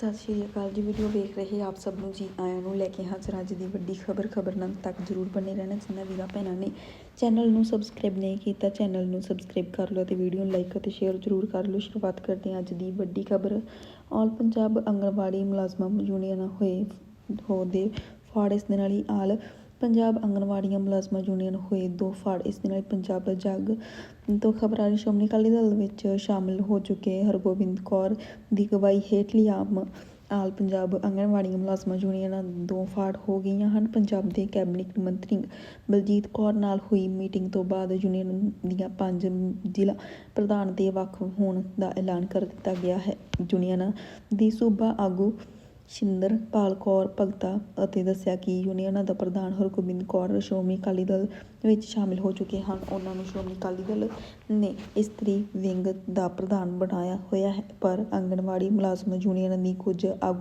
ਸਤਿ ਸ਼੍ਰੀ ਅਕਾਲ ਜੀ, ਵੀਡੀਓ ਵੇਖ ਰਹੇ ਆਪ ਸਭ ਨੂੰ ਜੀ, ਆਇਆਂ ਨੂੰ ਲੈ ਕੇ ਹਾਜ਼ਰ ਅੱਜ ਦੀ ਵੱਡੀ ਖਬਰ ਖਬਰ ਤੱਕ ਜ਼ਰੂਰ ਬਣੇ ਰਹਿਣਾ, ਜਿਨ੍ਹਾਂ ਵੀਰਾਂ ਭੈਣਾਂ ਨੇ ਚੈਨਲ ਨੂੰ ਸਬਸਕ੍ਰਾਈਬ ਨਹੀਂ ਕੀਤਾ, ਚੈਨਲ ਨੂੰ ਸਬਸਕ੍ਰਾਈਬ ਕਰ ਲਓ ਤੇ ਵੀਡੀਓ ਨੂੰ ਲਾਈਕ ਅਤੇ ਸ਼ੇਅਰ ਜ਼ਰੂਰ ਕਰ ਲਓ। ਸ਼ੁਰੂਆਤ ਕਰਦੇ ਹਾਂ ਅੱਜ ਦੀ ਵੱਡੀ ਖਬਰ। ਆਲ ਪੰਜਾਬ ਆਂਗਣਵਾੜੀ ਮੁਲਾਜ਼ਮਾਂ ਯੂਨੀਅਨ ਹੋਏ, ਹੋ ਦੇ ਫਾੜ ਇਸ ਦੇ ਨਾਲ ਹੀ ਆਲ ਪੰਜਾਬ ਆਂਗਣਵਾੜੀਆਂ ਮੁਲਾਜ਼ਮਾਂ ਯੂਨੀਅਨ ਹੋਏ ਦੋ ਫਾੜ, ਇਸ ਦੇ ਨਾਲ ਹੀ ਪੰਜਾਬ ਜੱਗ ਤੋਂ ਖਬਰਾਂ ਨੇ ਸ਼੍ਰੋਮਣੀ ਅਕਾਲੀ ਦਲ ਵਿੱਚ ਸ਼ਾਮਿਲ ਹੋ ਚੁੱਕੇ ਹਰਗੋਬਿੰਦ ਕੌਰ ਦੀ ਅਗਵਾਈ ਹੇਠਲੀ ਆਮ ਆਲ ਪੰਜਾਬ ਆਂਗਣਵਾੜੀਆਂ ਮੁਲਾਜ਼ਮਾਂ ਯੂਨੀਅਨਾਂ ਦੋ ਫਾੜ ਹੋ ਗਈਆਂ ਹਨ। ਪੰਜਾਬ ਦੇ ਕੈਬਨਿਟ ਮੰਤਰੀ ਬਲਜੀਤ ਕੌਰ ਨਾਲ ਹੋਈ ਮੀਟਿੰਗ ਤੋਂ ਬਾਅਦ ਯੂਨੀਅਨ ਦੀਆਂ ਪੰਜ ਜ਼ਿਲ੍ਹਾ ਪ੍ਰਧਾਨ ਦੇ ਵੱਖ ਹੋਣ ਦਾ ਐਲਾਨ ਕਰ ਦਿੱਤਾ ਗਿਆ ਹੈ। ਯੂਨੀਅਨਾਂ ਦੀ ਸੂਬਾ ਆਗੂ ਸ਼ਿੰਦਰਪਾਲ ਕੌਰ, ਭਗਤਾ ਅਤੇ ਦੱਸਿਆ ਕਿ ਯੂਨੀਅਨਾਂ ਦਾ ਪ੍ਰਧਾਨ ਹਰਗੋਬਿੰਦ ਕੌਰ ਸ਼੍ਰੋਮਣੀ ਅਕਾਲੀ ਦਲ ਵਿੱਚ ਸ਼ਾਮਿਲ ਹੋ ਚੁੱਕੇ ਹਨ। ਉਹਨਾਂ ਨੂੰ ਸ਼੍ਰੋਮਣੀ ਅਕਾਲੀ ਦਲ ਨੇ ਇਸਤਰੀ ਵਿੰਗ ਦਾ ਪ੍ਰਧਾਨ ਬਣਾਇਆ ਹੋਇਆ ਹੈ, ਪਰ ਆਂਗਣਵਾੜੀ ਮੁਲਾਜ਼ਮ ਯੂਨੀਅਨ ਦੀ ਕੁਝ ਆਗੂ